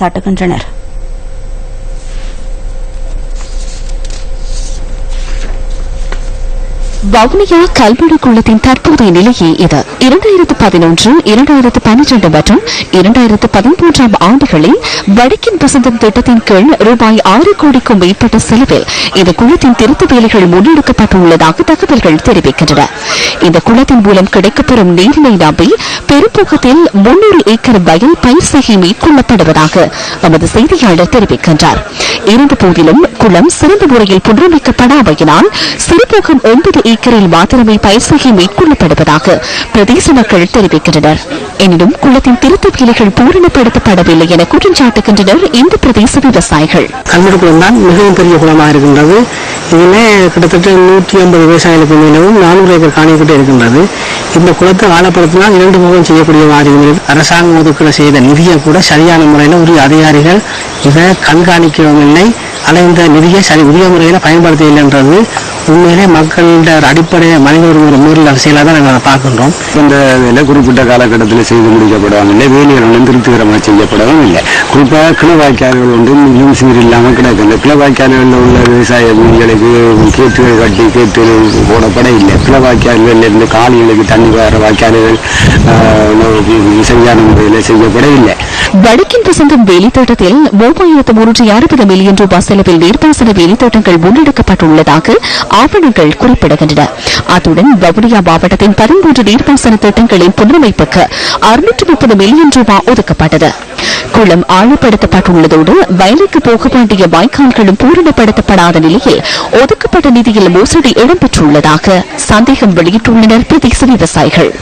சாட்டுகின்றனர். வவுனியா கல்வெடு குளத்தின் தற்போதைய நிலையே இது. இரண்டாயிரத்து பதினொன்று இரண்டாயிரத்து பன்னிரண்டு மற்றும் இரண்டாயிரத்து பதிமூன்றாம் ஆண்டுகளில் வடக்கின் வசந்தம் திட்டத்தின் கீழ் ரூபாய் ஆறு கோடிக்கும் மேற்பட்ட செலவில் இந்த குளத்தின் திருத்த வேலைகள் முன்னெடுக்கப்பட்டுள்ளதாக தகவல்கள் தெரிவிக்கின்றன. இந்த குளத்தின் மூலம் கிடைக்கப்பெறும் நீரினை நம்பி பெரும்பூக்கத்தில் முன்னூறு ஏக்கர் வயல் பயிர் செய்கை மேற்கொள்ளப்படுவதாக நமது செய்தியாளர் தெரிவிக்கின்றார். இருந்த போதிலும் குளம் சிறந்த முறையில் புனரமைக்கப்படாமையினால் சிறுபோகம் ஒன்பது ஏக்கரில் மாத்திரமே பயிர் மேற்கொள்ளப்படுவதாக பிரதேச மக்கள் தெரிவிக்கின்றனர். எனினும் குளத்தின் திருத்த வேலைகள் பூரணப்படுத்தப்படவில்லை என குற்றஞ்சாட்டுகின்றனர் இந்த பிரதேச விவசாயிகள். கல்லூரி குளம் தான் மிகவும் பெரிய குளமாக இருக்கின்றது. இதில் கிட்டத்தட்ட நூற்றி ஐம்பது விவசாயிகளுக்கு மேலும் நானூறு ஏக்கர் காணிக்கிட்டு இருக்கின்றது. இந்த குளத்தை ஆழப்படுத்தினால் இரண்டு முகம் செய்யக்கூடிய மாதிரி அரசாங்கம் ஒதுக்கீடு செய்த நிதியை கூட சரியான முறையில் உரிய அதிகாரிகள் இதை கண்காணிக்கவும் இல்லை ஆனால் இந்த நிதியை சரி உரிய முறையில் பயன்படுத்த இல்லைன்றது உண்மையிலே மக்களோட ஒரு அடிப்படை மனித உரிமை மீறல் அரசியலாக தான் நாங்கள் அதை பார்க்கின்றோம். இந்த வேலை குறிப்பிட்ட காலகட்டத்தில் செய்து முடிக்கப்படவும் இல்லை வேலைகள் ஒன்றும் திருப்திகரமாக செய்யப்படவும் இல்லை. குறிப்பாக கிளவாய்க்கால்கள் ஒன்று மிகவும் சீர் இல்லாமல் கிடக்குது கிளவாய்க்கால்களில் உள்ள விவசாய பூமிகளுக்கு கேட்டுகள் கட்டி கேட்டு போடப்பட இல்லை. கிளவாய்க்கால்களில் இருந்து காலிகளுக்கு தண்ணி வர வாய்க்கால்கள் சரியான முறையில் செய்யப்படவில்லை வடக்கின் வசந்தம் வேலைத்தோட்டத்தில் மூவாயிரத்து முன்னூற்றி அறுபது மில்லியன் ரூபாய் செலவில் நீர்ப்பாசன வேலைத்தோட்டங்கள் முன்னெடுக்கப்பட்டுள்ளதாக ஆவணங்கள் குறிப்பிடுகின்றன. அத்துடன் வவுனியா மாவட்டத்தின் பதிமூன்று நீர்ப்பாசன திட்டங்களின் புனரமைப்புக்கு அறுநூற்று முப்பது மில்லியன் ரூபாய் ஒதுக்கப்பட்டது. குளம் ஆழப்படுத்தப்பட்டுள்ளதோடு வயலுக்கு போக வேண்டிய வாய்க்கால்களும் பூரணப்படுத்தப்படாத நிலையில் ஒதுக்கப்பட்ட நிதியில் மோசடி இடம்பெற்றுள்ளதாக சந்தேகம் வெளியிட்டுள்ளனர் பிரதேச விவசாயிகள்.